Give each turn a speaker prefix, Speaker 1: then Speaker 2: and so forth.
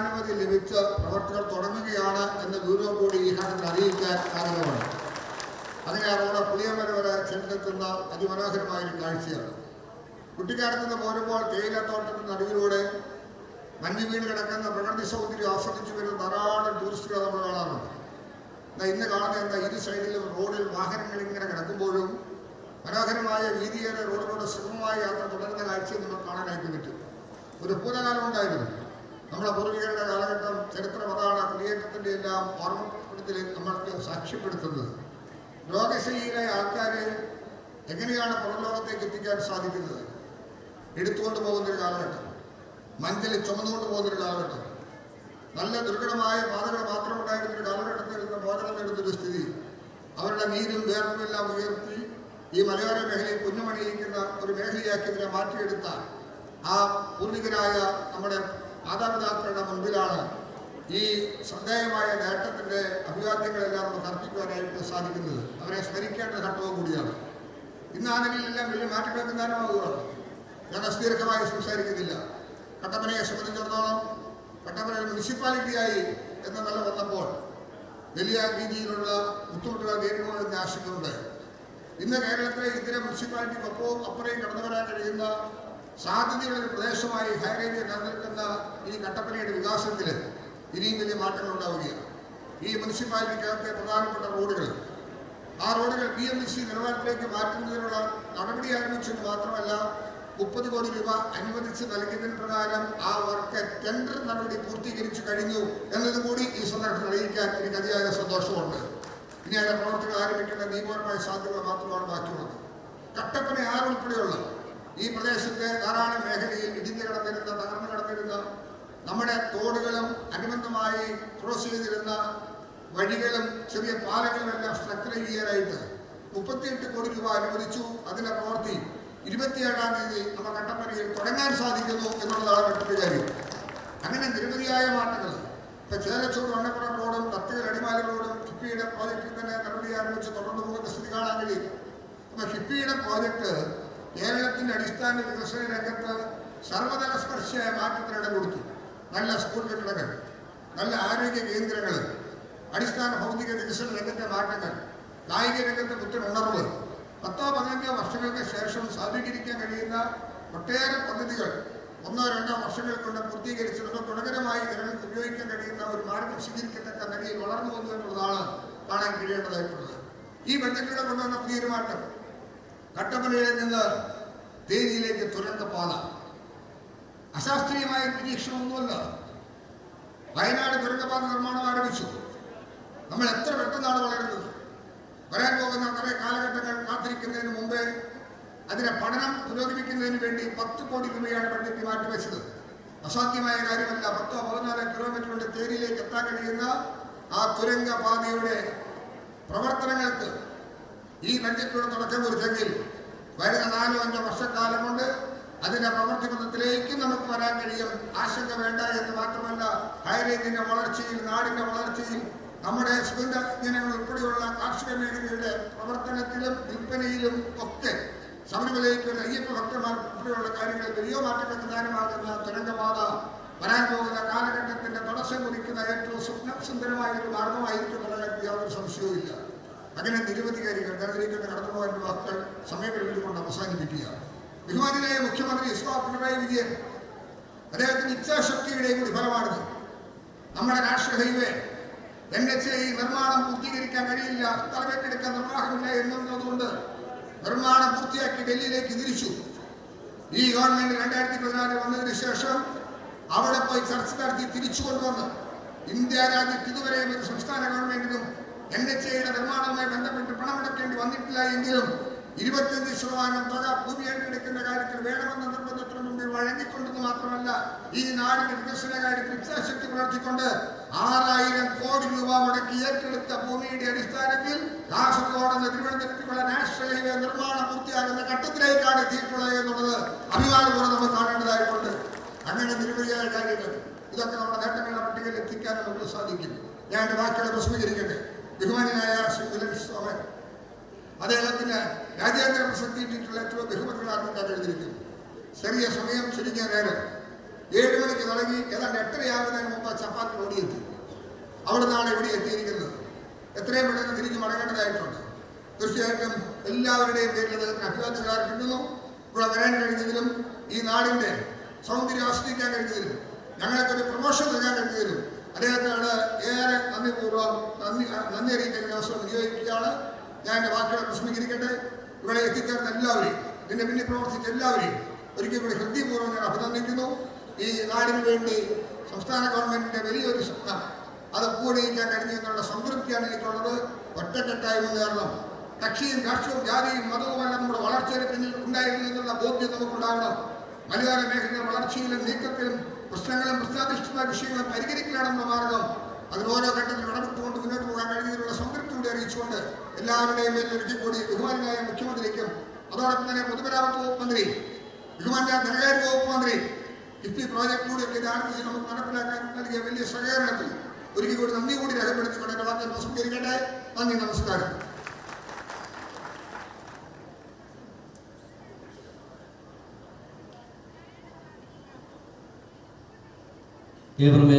Speaker 1: വിദഗ്ധാനുമതി ലഭിച്ച് പ്രവർത്തികൾ തുടങ്ങുകയാണ് എന്ന് ബ്യൂറോ കൂടി ഈ ഘട്ടത്തിൽ അറിയിക്കാൻ കാരണമാണ്. അങ്ങനെ അവിടെ പുളിയമല വരെ ചെന്നെത്തുന്ന അതിമനോഹരമായ ഒരു കാഴ്ചയാണ്. കുട്ടിക്കാലത്ത് നിന്ന് പോരുമ്പോൾ തേയിലത്തോട്ടത്തിന് നടുവിലൂടെ മഞ്ഞ് വീണ് കിടക്കുന്ന പ്രകൃതി സൗന്ദര്യം ആസ്വദിച്ചു വരുന്ന ധാരാളം ടൂറിസ്റ്റുകൾ നമ്മൾ കാണാറുണ്ട്. എന്നാൽ ഇന്ന് കാണുന്ന എന്താ ഇരു സൈഡിലും റോഡിൽ വാഹനങ്ങൾ ഇങ്ങനെ കിടക്കുമ്പോഴും മനോഹരമായ വീതിയേറെ റോഡിലൂടെ സുഗമമായ യാത്ര തുടരുന്ന കാഴ്ചയും നമുക്ക് കാണാനായിട്ട് പറ്റും. ഒരു ഭൂതകാലം ഉണ്ടായിരുന്നു. നമ്മുടെ പൂർവികരുടെ കാലഘട്ടം ചരിത്രം അതാണ് കുടിയേറ്റത്തിന്റെ എല്ലാം ഓർമ്മപ്പെടുത്തൽ നമ്മൾക്ക് സാക്ഷ്യപ്പെടുത്തുന്നത്. രോഗശൈലിയിലെ ആൾക്കാരെ എങ്ങനെയാണ് പുറംലോകത്തേക്ക് എത്തിക്കാൻ സാധിക്കുന്നത്? എടുത്തുകൊണ്ട് പോകുന്നൊരു കാലഘട്ടം. മഞ്ചൽ ചുമന്നുകൊണ്ട് പോകുന്നൊരു കാലഘട്ടം. നല്ല ദുർഘടമായ പാതകൾ മാത്രം ഒരു കാലഘട്ടത്തിൽ നിന്ന് മോചനം നേടുന്നൊരു സ്ഥിതി. അവരുടെ നീരും വേർപ്പും എല്ലാം ഉയർത്തി ഈ മലയോര മേഖലയിൽ കുഞ്ഞുമണിയിക്കുന്ന ഒരു മേഖലയാക്കി ഇതിനെ മാറ്റിയെടുത്ത ആ പൂർവികരായ നമ്മുടെ മാതാപിതാക്കളുടെ മുൻപിലാണ് ഈ ശ്രദ്ധേയമായ നേട്ടത്തിന്റെ അഭിവാദ്യങ്ങളെല്ലാം നമുക്ക് അർപ്പിക്കുവാനായിട്ട് സാധിക്കുന്നത്. അവരെ സ്മരിക്കേണ്ട ഘട്ടവും കൂടിയാണ്. ഇന്ന് ആ വലിയ മാറ്റങ്ങൾക്ക് കാരണമാകുകയാണ് ഞാൻ അസ്ഥീർഘമായി സംസാരിക്കുന്നില്ല. കട്ടപ്പനയെ സംബന്ധിച്ചിടത്തോളം കട്ടപ്പന മുനിസിപ്പാലിറ്റിയായി എന്ന നില വന്നപ്പോൾ വലിയ രീതിയിലുള്ള ബുദ്ധിമുട്ടുകൾ നേരിടുമോ എന്ന ആശങ്കയുണ്ട് ഇന്ന് കേരളത്തിലെ ഇത്തരം മുനിസിപ്പാലിറ്റിക്കൊപ്പവും അപ്പുറയും കടന്നു വരാൻ കഴിയുന്ന സാധ്യതയുള്ള പ്രദേശമായി ഹൈറേഞ്ച് നിലനിൽക്കുന്ന ഈ കട്ടപ്പനയുടെ വികാസത്തിൽ ഇനിയും വലിയ മാറ്റങ്ങൾ ഉണ്ടാവുകയാണ്. ഈ മുനിസിപ്പാലിറ്റിക്കകത്തെ പ്രധാനപ്പെട്ട റോഡുകൾ ആ റോഡുകൾ ബി എം സി നിലവാരത്തിലേക്ക് മാറ്റുന്നതിനുള്ള നടപടി ആരംഭിച്ചെന്ന് മാത്രമല്ല മുപ്പത് കോടി രൂപ അനുവദിച്ച് നൽകിയതിന് പ്രകാരം ആ വർക്ക് ടെൻഡർ നടപടി പൂർത്തീകരിച്ചു കഴിഞ്ഞു എന്നതുകൂടി ഈ സന്ദർഭത്തിൽ അറിയിക്കാൻ എനിക്ക് അതിയായ സന്തോഷമുണ്ട്. ഇനി അതിന്റെ പ്രവർത്തികൾ ആരംഭിക്കേണ്ട നിയമപരമായ സാധ്യതകൾ മാത്രമാണ് ബാക്കിയുള്ളത്. കട്ടപ്പന ആരുൾപ്പെടെയുള്ള ഈ പ്രദേശത്തെ ധാരാളം മേഖലയിൽ ഇടിഞ്ഞു കിടന്നിരുന്ന തകർന്നു കിടന്നിരുന്ന നമ്മുടെ തോടുകളും അനുബന്ധമായി ക്രോസ് ചെയ്തിരുന്ന വഴികളും ചെറിയ പാലങ്ങളും എല്ലാം സ്ട്രക്ചർ ചെയ്യാനായിട്ട് മുപ്പത്തിയെട്ട് കോടി രൂപ അനുവദിച്ചു. അതിന്റെ പ്രവൃത്തി ഇരുപത്തിയേഴാം തീയതി നമ്മുടെ കട്ടപ്പനയിൽ തുടങ്ങാൻ സാധിക്കുന്നു എന്നുള്ളതാണ് മറ്റൊരു കാര്യം അങ്ങനെ നിരവധിയായ മാറ്റങ്ങൾ. ഇപ്പൊ ചേലച്ചൂട് വണ്ണപ്പുറം റോഡും കത്തുകൾ അടിമാലി റോഡും ഹിപ്പിയുടെ പ്രോജക്റ്റിൽ തന്നെ നടപടി ആരംഭിച്ച് തുടർന്നു പോകുന്ന സ്ഥിതി കാണാൻ കഴിയും. അപ്പൊ ഹിപ്പിയുടെ പ്രോജക്റ്റ് കേരളത്തിന്റെ അടിസ്ഥാന വികസന രംഗത്ത് സർവതല സ്പർശിയായ മാറ്റത്തിന് ഇടം കൊടുത്തു. നല്ല സ്കൂൾ കെട്ടിടങ്ങൾ നല്ല ആരോഗ്യ കേന്ദ്രങ്ങൾ അടിസ്ഥാന ഭൗതിക വികസന രംഗത്തെ മാറ്റങ്ങൾ കായിക രംഗത്തെ പുത്തൻ ഉണർവ്. പത്തോ പതിനഞ്ചോ വർഷങ്ങൾക്ക് ശേഷം സാധൂകരിക്കാൻ കഴിയുന്ന ഒട്ടേറെ പദ്ധതികൾ ഒന്നോ രണ്ടോ വർഷങ്ങൾ കൊണ്ട് പൂർത്തീകരിച്ചിരുന്ന ഗുണകരമായി ജനങ്ങൾക്ക് ഉപയോഗിക്കാൻ കഴിയുന്ന ഒരു മാർഗം സ്വീകരിക്കത്തക്ക നിലയിൽ വളർന്നു വന്നു എന്നുള്ളതാണ് കാണാൻ കഴിയേണ്ടതായിട്ടുള്ളത്. ഈ ബജറ്റിലൂടെ കൊണ്ടുവന്ന പുതിയൊരു മാറ്റം. കട്ടപ്പനയിൽ നിന്ന് തേനിയിലേക്ക് തുരങ്ക പാത. അശാസ്ത്രീയമായ നിരീക്ഷണമൊന്നുമല്ല. വയനാട് തുരങ്കപാത നിർമ്മാണം ആരംഭിച്ചു. നമ്മൾ എത്ര പെട്ടെന്നാണ് വളരുന്നത്? വരാൻ പോകുന്ന കുറെ കാലഘട്ടങ്ങൾ കാത്തിരിക്കുന്നതിന് മുമ്പേ അതിനെ പഠനം പുരോഗമിക്കുന്നതിന് വേണ്ടി പത്ത് കോടി രൂപയാണ് ബഡ്ജറ്റ് മാറ്റിവെച്ചത് അസാധ്യമായ കാര്യമല്ല. പത്തോ പതിനാലോ കിലോമീറ്റർ കൊണ്ട് തേനിയിലേക്ക് എത്താൻ കഴിയുന്ന ആ തുരങ്ക പാതയുടെ പ്രവർത്തനങ്ങൾക്ക് ഈ ബഡ്ജറ്റിലൂടെ തുടക്കം കുറിച്ചെങ്കിൽ വരുന്ന നാലോ അഞ്ചോ വർഷക്കാലം കൊണ്ട് അതിന്റെ പ്രവൃത്തി പദത്തിലേക്ക് നമുക്ക് വരാൻ കഴിയും. ആശങ്ക വേണ്ട എന്ന് മാത്രമല്ല ഹൈറേഞ്ചിന്റെ വളർച്ചയിൽ നാടിന്റെ വളർച്ചയിൽ നമ്മുടെ സുഗന്ധ ഇനങ്ങൾ ഉൾപ്പെടെയുള്ള കാർഷിക മേഖലയുടെ പ്രവർത്തനത്തിലും വിൽപ്പനയിലും ഒക്കെ ശബരിമലയ്ക്കുള്ള അയ്യപ്പ ഭക്തന്മാർ ഉൾപ്പെടെയുള്ള കാര്യങ്ങളിൽ വലിയ മാറ്റങ്ങൾക്ക് നിദാനമാകുന്ന തുരങ്കപാത വരാൻ പോകുന്ന കാലഘട്ടത്തിന്റെ തടസ്സം കുറിക്കുന്ന ഏറ്റവും സ്വപ്നസുന്ദരമായ ഒരു മാർഗമായിരിക്കും എന്നുള്ള യാതൊരു സംശയവും സംശയവുമില്ല. അങ്ങനെ നിരവധി കാര്യങ്ങൾ ഞാനിതിലേക്ക് കടന്നു പോകാൻ വാക്കുകൾ സമയപരിധി കൊണ്ട് അവസാനിപ്പിക്കുക ബഹുമാനായ മുഖ്യമന്ത്രി ഇസ്ലാ പിണറായി വിജയൻ അദ്ദേഹത്തിന്റെ ഇച്ഛാശക്തിയുടെയും കൂടി ഫലമാണിത് നമ്മുടെ national highway N H I നിർമ്മാണം പൂർത്തീകരിക്കാൻ കഴിയില്ല സ്ഥലമേറ്റെടുക്കാൻ നിർവാഹമില്ല എന്നുള്ളതുകൊണ്ട് നിർമ്മാണം പൂർത്തിയാക്കി ഡൽഹിയിലേക്ക് തിരിച്ചു. ഈ ഗവൺമെന്റ് രണ്ടായിരത്തി പതിനാല് വന്നതിന് ശേഷം അവിടെ പോയി ചർച്ച നടത്തി തിരിച്ചു കൊണ്ടുവന്ന് ഇന്ത്യ രാജ്യത്ത് ഇതുവരെയും ഒരു സംസ്ഥാന ഗവൺമെന്റിനും എൻ എച്ച് ഐയുടെ നിർമ്മാണവുമായി ബന്ധപ്പെട്ട് വന്നിട്ടില്ല എങ്കിലും ഇരുപത്തിയഞ്ച് ശതമാനം തുക ഭൂമി ഏറ്റെടുക്കുന്ന കാര്യത്തിൽ വേണമെന്ന നിർബന്ധത്തിന് മുമ്പിൽ വഴങ്ങിക്കൊണ്ടെന്ന് മാത്രമല്ല ഈ നാടിന്റെ വികസന കാര്യത്തിൽ ഇച്ഛാശക്തി പുലർത്തിക്കൊണ്ട് ആറായിരം കോടി രൂപ മുടക്കി ഏറ്റെടുത്ത ഭൂമിയുടെ അടിസ്ഥാനത്തിൽ കാസർഗോഡ് തിരുവനന്തപുരത്തുള്ള നാഷണൽ ഹൈവേ നിർമ്മാണം പൂർത്തിയാകുന്ന ഘട്ടത്തിലേക്കാണ് എത്തിയിട്ടുള്ളത് എന്നുള്ളത് അഭിമാനപൂർവം നമ്മൾ കാണേണ്ടതായിട്ടുണ്ട്. അങ്ങനെ നിരവധിയായ കാര്യങ്ങൾ. ഇതൊക്കെ നമ്മുടെ നേട്ടങ്ങളുടെ പട്ടികയിൽ എത്തിക്കാൻ നമുക്ക് സാധിക്കും. ഞാൻ എന്റെ വാക്കുകളെ പ്രസിദ്ധീകരിക്കട്ടെ. ബഹുമാനായ ശ്രീ അദ്ദേഹത്തിന് രാജ്യാന്തര പ്രസക്തിയിട്ടുള്ള ഏറ്റവും ബഹുമതികളാണ് ഞാൻ എഴുതിയിരിക്കുന്നത് ചെറിയ സമയം ചുരുങ്ങിയ നേരം. ഏഴ് മണിക്ക് തുടങ്ങി ഏതാണ്ട് എട്ടരയാകുന്നതിന് മുമ്പ് ചപ്പാത്തി ഓടിയെത്തി. അവിടെ നിന്നാണ് എവിടെ എത്തിയിരിക്കുന്നത്. എത്രയും പെട്ടെന്ന് തിരിഞ്ഞു മടങ്ങേണ്ടതായിട്ടുണ്ട്. തീർച്ചയായിട്ടും എല്ലാവരുടെയും പേരിൽ അദ്ദേഹത്തിന് അഭിവാദ്യങ്ങൾ അർപ്പിക്കുന്നു ഇവിടെ വരാൻ കഴിഞ്ഞതിലും ഈ നാടിന്റെ സൗന്ദര്യം ആസ്വദിക്കാൻ കഴിഞ്ഞതിലും ഞങ്ങൾക്ക് ഒരു പ്രൊമോഷൻ നൽകാൻ കഴിഞ്ഞതിലും അദ്ദേഹത്തോട് ഏറെ നന്ദിപൂർവം നന്ദി നന്ദി അറിയിക്കാൻ ഈ അവസരം വിനിയോഗിക്കുകയാണ്. ഞാൻ എന്റെ വാക്കുകൾ പ്രസംഗിക്കട്ടെ ഇവിടെ എത്തിച്ചേർന്ന എല്ലാവരെയും ഇതിന്റെ പിന്നെ പ്രവർത്തിച്ച എല്ലാവരെയും ഒരിക്കൽ കൂടി ഹൃദയപൂർവം ഞാൻ അഭിനന്ദിക്കുന്നു. ഈ നാടിന് വേണ്ടി സംസ്ഥാന ഗവൺമെന്റിന്റെ വലിയൊരു സ്വപ്നം അത് പൂർണയിക്കാൻ കഴിഞ്ഞു എന്നുള്ള സംതൃപ്തിയാണ് എനിക്കുള്ളത്. ഒറ്റക്കെട്ടായി മുന്നേറണം കക്ഷിയും രാഷ്ട്രീയവും ജാതിയും മതവുമല്ല നമ്മുടെ വളർച്ചയുടെ പിന്നിൽ ഉണ്ടായിരുന്നു എന്നുള്ള ബോധ്യം നമുക്കുണ്ടാകണം. മലയോര മേഖലയുടെ വളർച്ചയിലും നീക്കത്തിലും പ്രശ്നങ്ങളും പ്രശ്നാധിഷ്ഠിത വിഷയങ്ങളും പരിഹരിക്കലാണ് മാർഗം. അതിന് ഓരോ ഘട്ടത്തിൽ ഇടപെട്ടുകൊണ്ട് മുന്നോട്ട് പോകാൻ കഴിഞ്ഞതിനുള്ള കൂടി അറിയിച്ചുകൊണ്ട് എല്ലാവരുടെയും മേലിൽ ഒരിക്കൽ കൂടി ബഹുമാനായ മുഖ്യമന്ത്രിക്കും അതോടൊപ്പം തന്നെ പൊതുമരാമത്ത് വകുപ്പ് മന്ത്രി ബഹുമാനായ ധനകാര്യ വകുപ്പ് മന്ത്രി കിഫ്ബി പ്രോജക്റ്റിലൂടെയൊക്കെ ഇത് ആർജിച്ച് നമുക്ക് നടപ്പിലാക്കാൻ നൽകിയ വലിയ സഹകരണത്തിൽ ഒരിക്കൽ കൂടി നന്ദി കൂടി രേഖപ്പെടുത്തിക്കൊണ്ട് എന്റെ വാർത്തകൾ പ്രസംഗിക്കട്ടെ നന്ദി നമസ്കാരം.
Speaker 2: ഏവർമേ